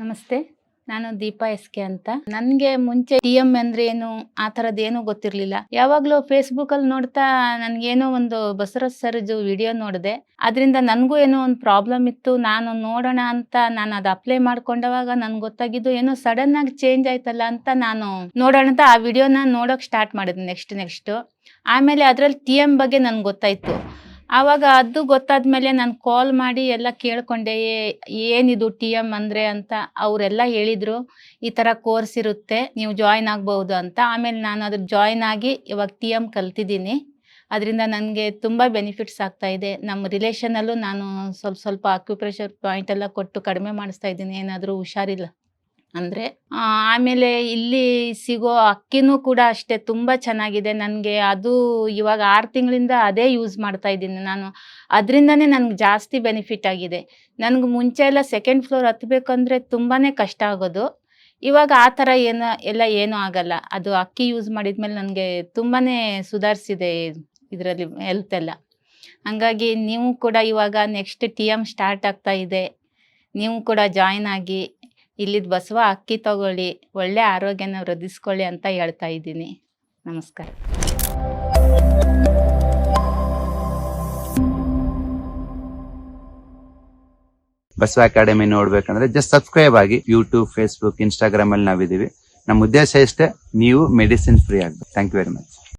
ನಮಸ್ತೆ, ನಾನು Deepa S K ಅಂತ. ನನಗೆ ಮುಂಚೆ ಟಿ ಎಂ ಅಂದ್ರೆ ಏನು, ಆ ಥರದ್ದು ಏನೂ ಗೊತ್ತಿರಲಿಲ್ಲ. ಯಾವಾಗಲೂ ಫೇಸ್ಬುಕ್ಕಲ್ಲಿ ನೋಡ್ತಾ ನನ್ಗೇನೋ ಒಂದು ಬಸರ ಸರ್ಜ್ ವಿಡಿಯೋ ನೋಡಿದೆ. ಅದರಿಂದ ನನಗೂ ಏನೋ ಒಂದು ಪ್ರಾಬ್ಲಮ್ ಇತ್ತು, ನಾನು ನೋಡೋಣ ಅಂತ ನಾನು ಅದು ಅಪ್ಲೈ ಮಾಡ್ಕೊಂಡವಾಗ ನನ್ ಗೊತ್ತಾಗಿದ್ದು ಏನೋ ಸಡನ್ ಆಗಿ ಚೇಂಜ್ ಆಯ್ತಲ್ಲ ಅಂತ ನಾನು ನೋಡೋಣ ಅಂತ ಆ ವಿಡಿಯೋನ ನೋಡೋಕೆ ಸ್ಟಾರ್ಟ್ ಮಾಡಿದ್ದೆ ನೆಕ್ಸ್ಟ್ ನೆಕ್ಸ್ಟ್ ಆಮೇಲೆ ಅದರಲ್ಲಿ ಟಿ ಎಂ ಬಗ್ಗೆ ನನ್ಗೆ ಗೊತ್ತಾಯ್ತು. ಆವಾಗ ಅದು ಗೊತ್ತಾದ್ಮೇಲೆ ನಾನು ಕಾಲ್ ಮಾಡಿ ಎಲ್ಲ ಕೇಳ್ಕೊಂಡೆ ಏನಿದು ಟಿ ಎಂ ಅಂದರೆ? ಅಂತ ಅವರೆಲ್ಲ ಹೇಳಿದರು, ಈ ಥರ ಕೋರ್ಸ್ ಇರುತ್ತೆ, ನೀವು ಜಾಯ್ನ್ ಆಗ್ಬೋದು ಅಂತ. ಆಮೇಲೆ ನಾನು ಅದ್ರ ಜಾಯ್ನ್ ಆಗಿ ಇವಾಗ ಟಿ ಎಂ ಕಲ್ತಿದ್ದೀನಿ. ಅದರಿಂದ ನನಗೆ ತುಂಬ ಬೆನಿಫಿಟ್ಸ್ ಆಗ್ತಾ ಇದೆ. ನಮ್ಮ ರಿಲೇಷನಲ್ಲೂ ನಾನು ಸ್ವಲ್ಪ ಸ್ವಲ್ಪ ಅಕ್ಯುಪ್ರೆಷರ್ ಪಾಯಿಂಟ್ ಎಲ್ಲ ಕೊಟ್ಟು ಕಡಿಮೆ ಮಾಡಿಸ್ತಾ ಇದ್ದೀನಿ. ಏನಾದರೂ ಹುಷಾರಿಲ್ಲ. ಅಂದರೆ ಆಮೇಲೆ ಇಲ್ಲಿ ಸಿಗೋ ಅಕ್ಕಿನೂ ಕೂಡ ಅಷ್ಟೇ ತುಂಬ ಚೆನ್ನಾಗಿದೆ. ನನಗೆ ಅದು ಇವಾಗ ಆರು ತಿಂಗಳಿಂದ ಅದೇ ಯೂಸ್ ಮಾಡ್ತಾ ಇದ್ದೀನಿ ನಾನು. ಅದರಿಂದನೇ ನನಗೆ ಜಾಸ್ತಿ ಬೆನಿಫಿಟ್ ಆಗಿದೆ. ನನಗೆ ಮುಂಚೆ ಎಲ್ಲ ಸೆಕೆಂಡ್ ಫ್ಲೋರ್ ಹತ್ತಬೇಕಂದ್ರೆ ತುಂಬಾ ಕಷ್ಟ ಆಗೋದು. ಇವಾಗ ಆ ಥರ ಏನು, ಎಲ್ಲ ಏನೂ ಆಗಲ್ಲ. ಅದು ಅಕ್ಕಿ ಯೂಸ್ ಮಾಡಿದ್ಮೇಲೆ ನನಗೆ ತುಂಬಾ ಸುಧಾರಿಸಿದೆ ಇದರಲ್ಲಿ ಹೆಲ್ತ್ ಎಲ್ಲ. ಹಂಗಾಗಿ ನೀವು ಕೂಡ ಇವಾಗ ನೆಕ್ಸ್ಟ್ ಟಿ ಎಂ ಸ್ಟಾರ್ಟ್ ಆಗ್ತಾ ಇದೆ. ನೀವು ಕೂಡ ಜಾಯ್ನ್ ಆಗಿ. ಇಲ್ಲಿದ್ ಬಸವ ಅಕ್ಕಿ ತಗೊಳ್ಳಿ, ಒಳ್ಳೆ ಆರೋಗ್ಯನ ವೃದ್ಧಿಸ್ಕೊಳ್ಳಿ ಅಂತ ಹೇಳ್ತಾ ಇದ್ದೀನಿ. ನಮಸ್ಕಾರ. ಬಸವ ಅಕಾಡೆಮಿ ನೋಡ್ಬೇಕಂದ್ರೆ ಜಸ್ಟ್ ಸಬ್ಸ್ಕ್ರೈಬ್ ಆಗಿ ಯೂಟ್ಯೂಬ್ ಫೇಸ್ಬುಕ್ ಇನ್ಸ್ಟಾಗ್ರಾಮ್ ಅಲ್ಲಿ ನಾವಿದೀವಿ ನಮ್ಮ ಉದ್ದೇಶ ಇಷ್ಟೇ, ನೀವು ಮೆಡಿಸಿನ್ ಫ್ರೀ ಆಗ್ಬೇಕು. Thank you very much